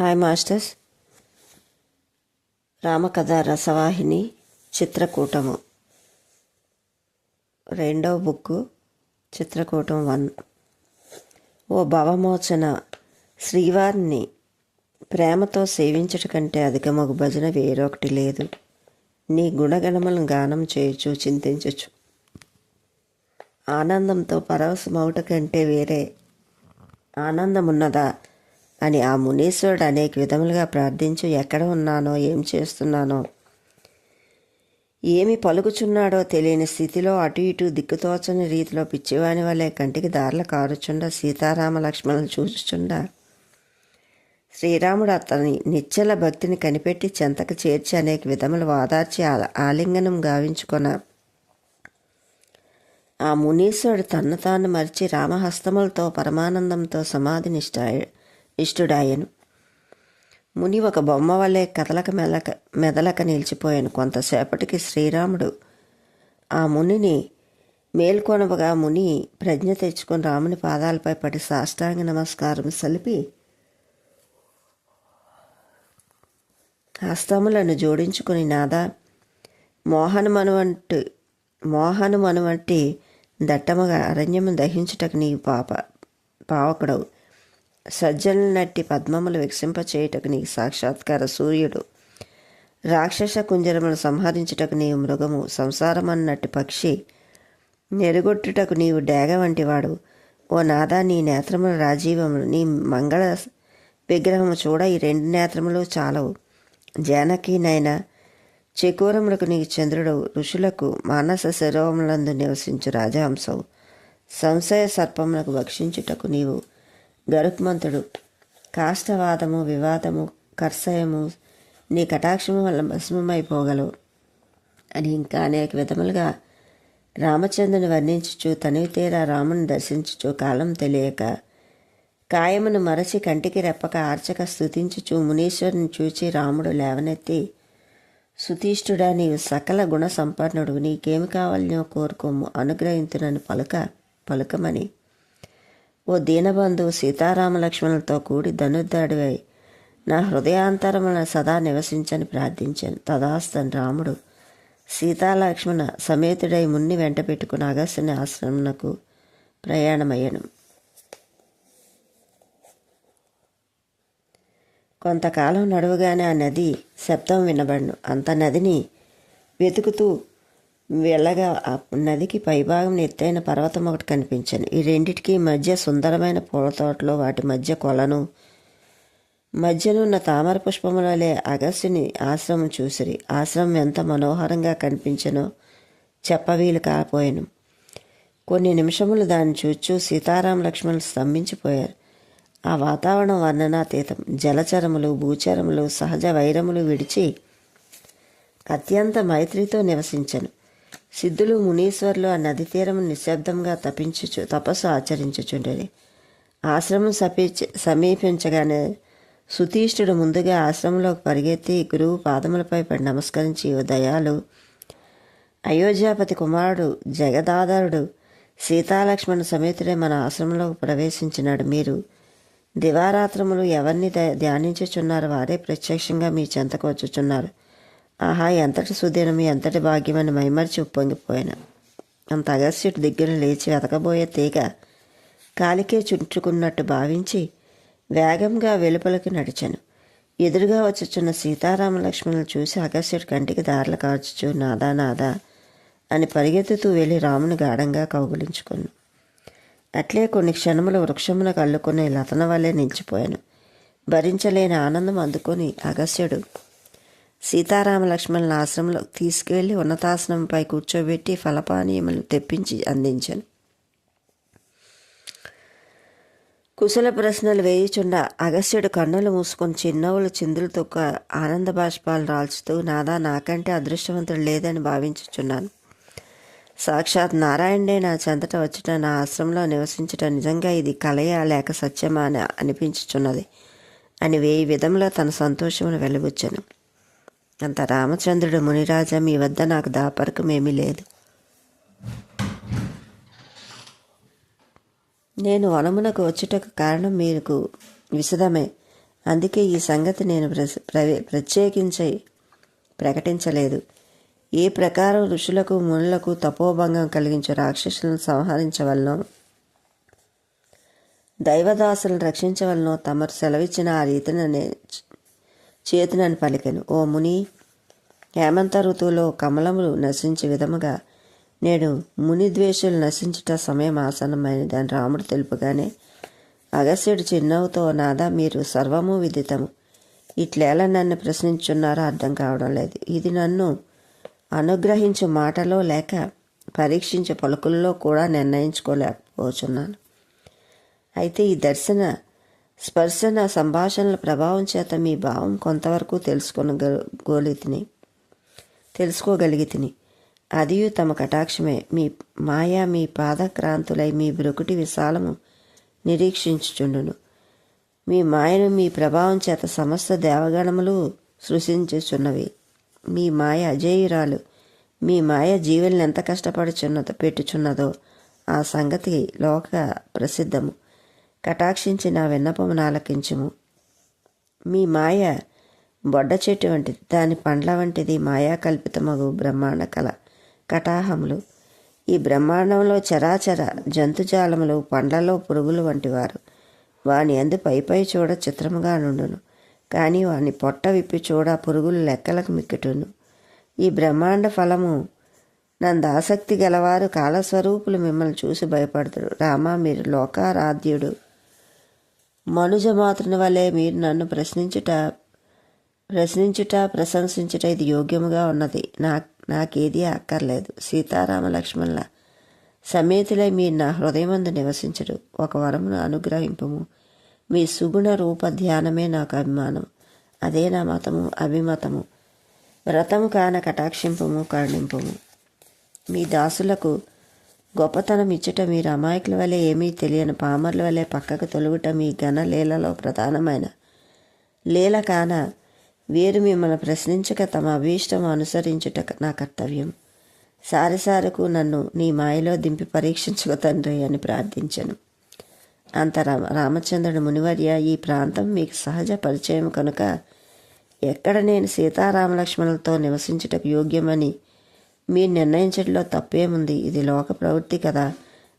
Hi masters. రామకథ రసవాహిని చిత్రకూటము. రెండవ book Chitrakoot one. ఓ భవమోచన శ్రీవారిని ప్రేమతో సేవించట కంటే అధికమగు భజన వేరొకటి లేదు. నీ గుణగణములను గానం చేయొచ్చు చింతించచ్చు ఆనందంతో పరవశమవుట కంటే వేరే ఆనందమున్నదా? అని ఆ మునీశ్వరుడు అనేక విధములుగా ప్రార్థించు ఎక్కడ ఉన్నానో ఏం చేస్తున్నానో ఏమి పలుకుచున్నాడో తెలియని స్థితిలో అటు ఇటు దిక్కుతోచని రీతిలో పిచ్చివాని వలె కంటికి దారుల కారుచుండ సీతారామ లక్ష్మణులు చూచుచుండ. శ్రీరాముడు అతని నిచ్చల భక్తిని కనిపెట్టి చెంతకు చేర్చి అనేక విధములు వాదార్చి ఆలింగనం గావించుకొన ఆ మునీశ్వరుడు తన్ను తాను మరిచి రామహస్తములతో పరమానందంతో సమాధి ఇష్టుడాయను. ముని ఒక బొమ్మ వల్లే కదలక మెలక మెదలక నిలిచిపోయాను. కొంతసేపటికి శ్రీరాముడు ఆ మునిని మేల్కొనవగా ముని ప్రజ్ఞ తెచ్చుకొని రాముని పాదాలపై పడి సాష్టాంగ నమస్కారం సలిపి హస్తములను జోడించుకుని నాదా మోహనమనువంటి మనువంటి మోహను దట్టముగా అరణ్యము దహించుటకు నీవు పాప పావకుడవు. సజ్జనుల నట్టి పద్మములు వికసింపచేయుటకు నీకు సాక్షాత్కార సూర్యుడు. రాక్షస కుంజరమును సంహరించుటకు నీవు మృగము సంసారమన్నట్టు పక్షి నెరుగొట్టుటకు నీవు డేగ వంటివాడు. ఓ నాదా నీ నేత్రముల రాజీవములు నీ మంగళ విగ్రహము చూడ ఈ రెండు నేత్రములు చాలవు. జానకి నైనా చెకూరములకు నీకు చంద్రుడు ఋషులకు మానస శిరోములందు నివసించు రాజహంసవు. సంశయ సర్పములకు భక్షించుటకు నీవు గరుత్మంతుడు. కాష్టవాదము వివాదము కర్షయము నీ కటాక్షము వల్ల భస్మమైపోగలవు. అని ఇంకా అనేక విధములుగా రామచంద్రుని వర్ణించుచు తనివి తీరా రాముని దర్శించుచు కాలం తెలియక కాయమును మరచి కంటికి రెప్పక ఆర్చక స్థుతించుచు మునీశ్వరుని చూచి రాముడు లేవనెత్తి సుతీష్ఠుడా నీవు సకల గుణ సంపన్నుడు నీకేమి కావాలనో కోరుకోము అనుగ్రహించునని పలుక పలుకమని ఓ దీనబంధు సీతారామలక్ష్మణులతో కూడి ధనుర్దాడివై నా హృదయాంతరమున సదా నివసించని ప్రార్థించాను. తదాస్తన్ రాముడు సీతాలక్ష్మణ సమేతుడై మున్ని వెంట పెట్టుకుని అగస్త్యని ఆశ్రమమునకు ప్రయాణమయ్యను. కొంతకాలం నడువుగానే ఆ నది శబ్దం వినబడును. అంత నదిని వెతుకుతూ వెళ్ళగా ఆ నదికి పైభాగం ఎత్తైన పర్వతం ఒకటి కనిపించాను ఈ రెండిటికి మధ్య సుందరమైన పూల తోటలో వాటి మధ్య కొలను. మధ్యనున్న తామర పుష్పములలే అగస్యుని ఆశ్రమం చూసిరి. ఆశ్రమం ఎంత మనోహరంగా కనిపించనో చెప్పవీలు కాపోయాను. కొన్ని నిమిషములు దాన్ని చూచూ సీతారాం లక్ష్మణులు స్తంభించిపోయారు. ఆ వాతావరణం వర్ణనాతీతం. జలచరములు భూచరములు సహజ వైరములు విడిచి అత్యంత మైత్రితో నివసించను. సిద్ధులు మునీశ్వర్లు ఆ నది తీరము నిశ్శబ్దంగా తపించుచు తపస్సు ఆచరించుచుండేది ఆశ్రమం సమీప సమీపించగానే సుతీష్ఠుడు ముందుగా ఆశ్రమంలోకి పరిగెత్తి గురువు పాదములపై పడి నమస్కరించి దయాలు అయోధ్యాపతి కుమారుడు జగదాదరుడు సీతాలక్ష్మణ సమేతుడే మన ఆశ్రమంలోకి ప్రవేశించినాడు. మీరు దివారాత్రములు ఎవరిని ధ్యానించుచున్నారు వారే ప్రత్యక్షంగా మీ చెంతకు వచ్చుచున్నారు. ఆహా ఎంతటి సుదినం ఎంతటి భాగ్యమని మైమరిచి ఉప్పొంగిపోయాను. అంత అగస్యుడి దగ్గర లేచి వెతకబోయే తీగ కాలికే చుట్టుకున్నట్టు భావించి వేగంగా వెలుపలికి నడిచాను. ఎదురుగా వచ్చుచున్న సీతారామ లక్ష్మణులు చూసి అగస్యుడి కంటికి దారులు కాచుచు నాదా నాదా అని పరిగెత్తుతూ వెళ్ళి రాముని గాఢంగా కౌగులించుకున్నాను. అట్లే కొన్ని క్షణములు వృక్షమునకు అల్లుకునే లతన వల్లే నిలిచిపోయాను. భరించలేని ఆనందం అందుకొని అగస్యుడు సీతారామ లక్ష్మణుల ఆశ్రమంలో తీసుకువెళ్ళి ఉన్నతాసనంపై కూర్చోబెట్టి ఫలపానీయములు తెప్పించి అందించాను. కుశల ప్రశ్నలు వేయుచుండా అగస్యుడు కన్నులు మూసుకొని చిన్నవులు చిందులు తొక్క ఆనంద బాష్పాలు రాల్చుతూ నాదా నాకంటే అదృష్టవంతుడు లేదని భావించుచున్నాను. సాక్షాత్ నారాయణే నా చెంతట వచ్చుట నా ఆశ్రమంలో నివసించట నిజంగా ఇది కలయా లేక సత్యమా అని అనిపించుచున్నది అని వేయి విధంలో తన సంతోషమును వెలుగుచ్చను అంత రామచంద్రుడు మునిరాజా మీ వద్ద నాకు దాపరకమేమీ లేదు. నేను వనమునకు వచ్చుటకు కారణం మీకు విశదమే. అందుకే ఈ సంగతి నేను ప్ర- ప్రవే- ప్రత్యేకించి ప్రకటించలేదు. ఏ ప్రకారం ఋషులకు మునులకు తపోభంగం కలిగించే రాక్షసులను సంహరించవలనో దైవదాసులను రక్షించవలనో తమరు సెలవిచ్చిన ఆ రీతిని చేతులను పలికెను. ఓ ముని హేమంత ఋతువులో కమలములు నశించే విధముగా నేడు ముని ద్వేషులు నశించుట సమయం ఆసన్నమైనదని రాముడు తెలుపుగానే అగస్యుడు చిన్నవుతో నాదా మీరు సర్వము విదితము. ఇట్లేలా నన్ను ప్రశ్నించున్నారో అర్థం కావడం లేదు. ఇది నన్ను అనుగ్రహించు మాటలో లేక పరీక్షించే పలుకుల్లో కూడా నిర్ణయించుకోలేకపోతున్నాను అయితే ఈ దర్శన స్పర్శన సంభాషణల ప్రభావం చేత మీ భావం కొంతవరకు తెలుసుకొనగోలితిని తెలుసుకోగలిగితిని. అదియు తమ కటాక్షమే. మీ మాయా మీ పాదక్రాంతులై మీ బ్రుకుటి విశాలము నిరీక్షించుచుండును. మీ మాయను మీ ప్రభావం చేత సమస్త దేవగణములు సృష్టించుచున్నవి మీ మాయ అజేయురాలు. మీ మాయ జీవుల్ని ఎంత కష్టపడుచున్నదో పెట్టుచున్నదో ఆ సంగతి లోక ప్రసిద్ధము. కటాక్షించి నా విన్నపమును ఆలకించుము మీ మాయ బొడ్డ చెట్టు వంటిది. దాని పండ్ల వంటిది మాయా కల్పితమగు బ్రహ్మాండ కళ. కటాహములు. ఈ బ్రహ్మాండంలో చరాచర జంతుజాలములు పండ్లలో పురుగులు వంటివారు. వాని అందు పైపై చూడ చిత్రముగా నుండును. కానీ వాని పొట్ట విప్పి చూడ పురుగులు లెక్కలకు మిక్కుటును. ఈ బ్రహ్మాండ ఫలము నంద ఆసక్తి గలవారు కాలస్వరూపులు మిమ్మల్ని చూసి భయపడతారు రామా మీరు లోకారాధ్యుడు. మనుజ మాతృని వలె మీరు నన్ను ప్రశ్నించుట ప్రశ్నించుట ప్రశంసించుట ఇది యోగ్యముగా ఉన్నది. నా నాకేది అక్కర్లేదు. సీతారామ లక్ష్మణుల సమేతులై మీరు నా హృదయమందు నివసించడు. ఒక వరమును అనుగ్రహింపము. మీ సుగుణ రూప ధ్యానమే నాకు అభిమానం. అదే నా మతము అభిమతము. వ్రతము కాన కటాక్షింపము కరుణింపము. మీ దాసులకు గొప్పతనం ఇచ్చుట మీరు అమాయకుల వలె ఏమీ తెలియని పామర్ల వలె పక్కకు తొలుగుట మీ ఘన లీలలో ప్రధానమైన లీల కాన వీరు మిమ్మల్ని ప్రశ్నించక తమ అభీష్టం అనుసరించుట నా కర్తవ్యం. సారిసారకు నన్ను నీ మాయలో దింపి పరీక్షించుకో తండ్రి అని ప్రార్థించను. అంత రామ రామచంద్రుడు మునివర్య ఈ ప్రాంతం మీకు సహజ పరిచయం కనుక ఎక్కడ నేను సీతారామలక్ష్మణులతో నివసించుటకు యోగ్యమని మీరు నిర్ణయించడంలో తప్పేముంది? ఇది లోక ప్రవృత్తి కదా?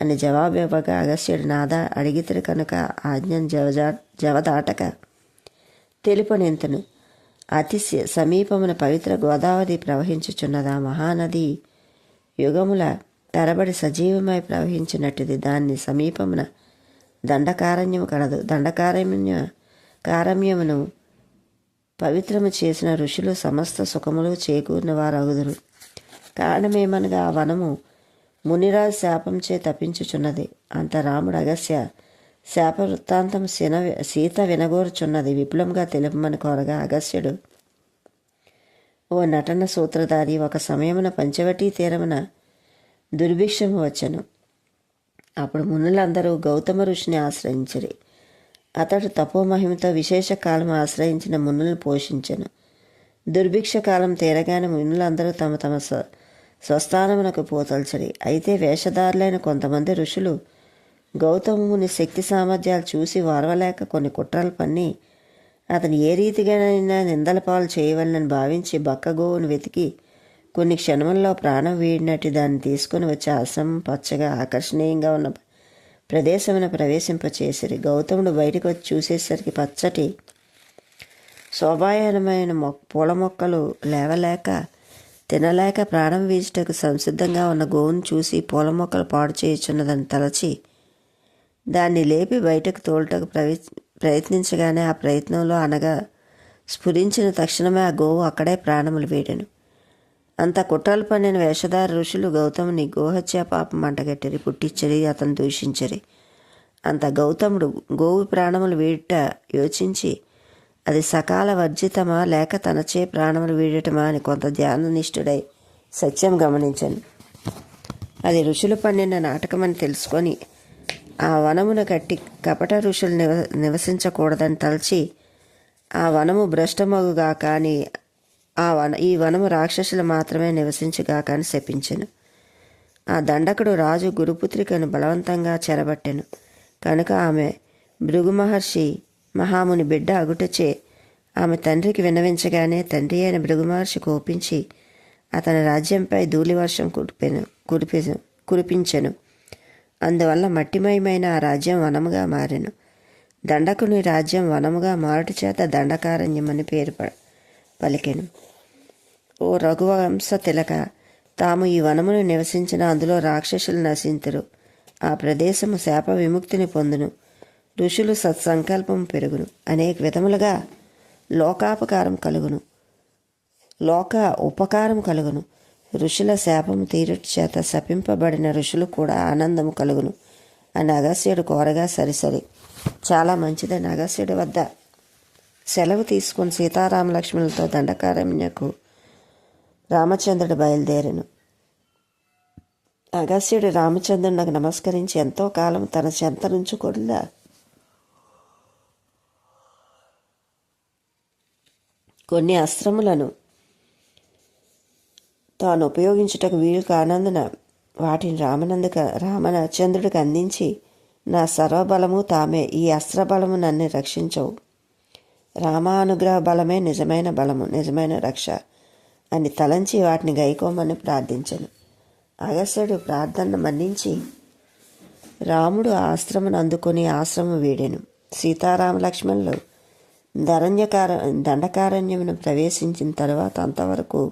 అని జవాబు ఇవ్వగా అగస్త్యుడు నాదా అడిగితడు కనుక ఆజ్ఞం జవజా జవదాటక. తెలుపనెంతను అతి సమీపమున పవిత్ర గోదావరి ప్రవహించుచున్నదా మహానది? యుగముల తరబడి సజీవమై ప్రవహించినట్టుది. దాన్ని సమీపమున దండకారణ్యము కలదు. దండకారణ్య కారమ్యమును పవిత్రము చేసిన ఋషులు సమస్త సుఖములు చేకూరిన వారగుదురు. కారణమేమనగా ఆ వనము? మునిరాజు శాపంచే తప్పించుచున్నది అంత రాముడు అగస్య శాప వృత్తాంతం సిన సీత వినగోరుచున్నది. విపులంగా తెలుపమని కోరగా అగస్యుడు ఓ నటన సూత్రధారి ఒక సమయమున పంచవటీ తీరమున దుర్భిక్షము వచ్చెను. అప్పుడు మునులందరూ గౌతమ ఋషిని ఆశ్రయించిరి. అతడు తపోమహిమతో విశేష కాలం ఆశ్రయించిన మునులను పోషించెను. దుర్భిక్ష కాలం తీరగానే మునులందరూ తమ తమ స స్వస్థానమునకు పోతల్చడి అయితే వేషధారులైన కొంతమంది ఋషులు గౌతముని శక్తి సామర్థ్యాలు చూసి వారవలేక కొన్ని కుట్రలు పన్ని అతను ఏ రీతిగానైనా నిందల పాలు చేయవలనని భావించి బక్కగోవును వెతికి కొన్ని క్షణముల్లో ప్రాణం వీడినట్టు దాన్ని తీసుకుని వచ్చి ఆశ్రమం పచ్చగా ఆకర్షణీయంగా ఉన్న ప్రదేశమున ప్రవేశింపచేసిరి. గౌతముడు బయటకు వచ్చి చూసేసరికి పచ్చటి శోభాయనమైన మొ పూల మొక్కలు లేవలేక తినలేక ప్రాణం వీచుటకు సంసిద్ధంగా ఉన్న గోవును చూసి పూల మొక్కలు పాడు చేయుచున్నదని తలచి దాన్ని లేపి బయటకు తోలుటకు ప్రవి ప్రయత్నించగానే ఆ ప్రయత్నంలో అనగా స్ఫురించిన తక్షణమే ఆ గోవు అక్కడే ప్రాణములు వీడెను. అంత కుట్రలు పన్నిన వేషధార ఋషులు గౌతముని గోహత్య పాపం మంటగట్టిరి పుట్టించరి అతను దూషించరి. అంత గౌతముడు గోవు ప్రాణములు వీడుట యోచించి అది సకాల వర్జితమా లేక తనచే ప్రాణములు వీడటమా అని కొంత ధ్యాననిష్ఠుడై సత్యం గమనించను. అది ఋషులు పన్నిన నాటకమని తెలుసుకొని ఆ వనమున కట్టి కపట ఋషులు నివ నివసించకూడదని తలచి ఆ వనము భ్రష్టమగుగా కానీ ఆ వన ఈ వనము రాక్షసులు మాత్రమే నివసించుగాక అని శపించెను. ఆ దండకుడు రాజు గురుపుత్రికను బలవంతంగా చెరబట్టెను. కనుక ఆమె భృగు మహర్షి మహాముని బిడ్డ అగుటచే ఆమె తండ్రికి విన్నవించగానే తండ్రి అయిన భృగుమహర్షి కోపించి అతని రాజ్యంపై ధూళివర్షం కురిపెను కురిపి కురిపించెను. అందువల్ల మట్టిమయమైన ఆ రాజ్యం వనముగా మారెను. దండకుని రాజ్యం వనముగా మారుట చేత దండకారణ్యమని పేరు ప- పలికెను. ఓ రఘువంశ తిలక తాము ఈ వనమును నివసించిన అందులో రాక్షసులు నశింతురు. ఆ ప్రదేశము శాప విముక్తిని పొందును. ఋషులు సత్సంకల్పం పెరుగును. అనేక విధములుగా లోకాపకారం కలుగును. లోక ఉపకారం కలుగును. ఋషుల శాపము తీరుటి చేత శపింపబడిన ఋషులు కూడా ఆనందము కలుగును. అని అగస్యుడు కోరగా సరిసరి చాలా మంచిదని అగస్యుడి వద్ద. సెలవు తీసుకుని సీతారామ లక్ష్మణులతో దండకారణ్యకు రామచంద్రుడు బయలుదేరాను. అగస్యుడు రామచంద్రునికి నమస్కరించి ఎంతో కాలం తన చెంత నుంచి కూడా కొన్ని అస్త్రములను తాను ఉపయోగించుటకు వీలు కానందున వాటిని రామనందుక రామచంద్రుడికి అందించి నా సర్వబలము తామే ఈ అస్త్రబలము నన్ను రక్షించవు. రామానుగ్రహ బలమే నిజమైన బలము నిజమైన రక్ష అని తలంచి వాటిని గైకోమని ప్రార్థించను. అగస్త్యుడు ప్రార్థన మన్నించి రాముడు ఆశ్రమను అందుకొని ఆశ్రమం వీడెను. సీతారామ లక్ష్మణులు ధరణ్యకార దండకారణ్యమును ప్రవేశించిన తర్వాత అంతవరకు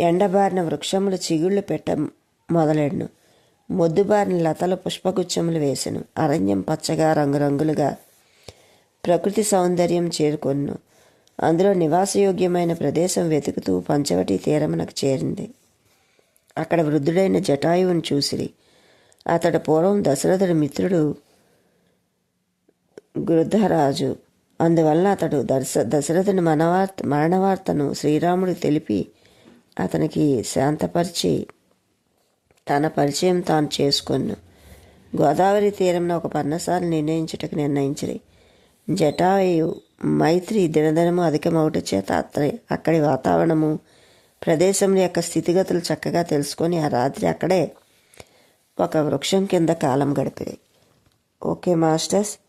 ఎండబారిన వృక్షములు చిగుళ్ళు పెట్ట మొదలెడును. మొద్దుబారిన లతలు పుష్పగుచ్చములు వేసెను. అరణ్యం పచ్చగా రంగురంగులుగా ప్రకృతి సౌందర్యం చేరుకొను అందులో నివాసయోగ్యమైన ప్రదేశం వెతుకుతూ పంచవటి తీరమునకు చేరింది. అక్కడ వృద్ధుడైన జటాయువును చూసిరి. అతడు పూర్వం దశరథుడి మిత్రుడు గృద్ధరాజు అందువల్ల అతడు దర్శ దశరథుని మనవార్త మరణవార్తను శ్రీరాముడికి తెలిపి అతనికి శాంతపరిచి తన పరిచయం తాను చేసుకొను. గోదావరి తీరంలో ఒక పర్ణశాల నిర్ణయించుటకు నిర్ణయించిరి. జటాయు మైత్రి దినదినము అధికమవుట చేత అతని అక్కడి వాతావరణము ప్రదేశం యొక్క స్థితిగతులు చక్కగా తెలుసుకొని ఆ రాత్రి అక్కడే ఒక వృక్షం కింద కాలం గడిపాయి okay masters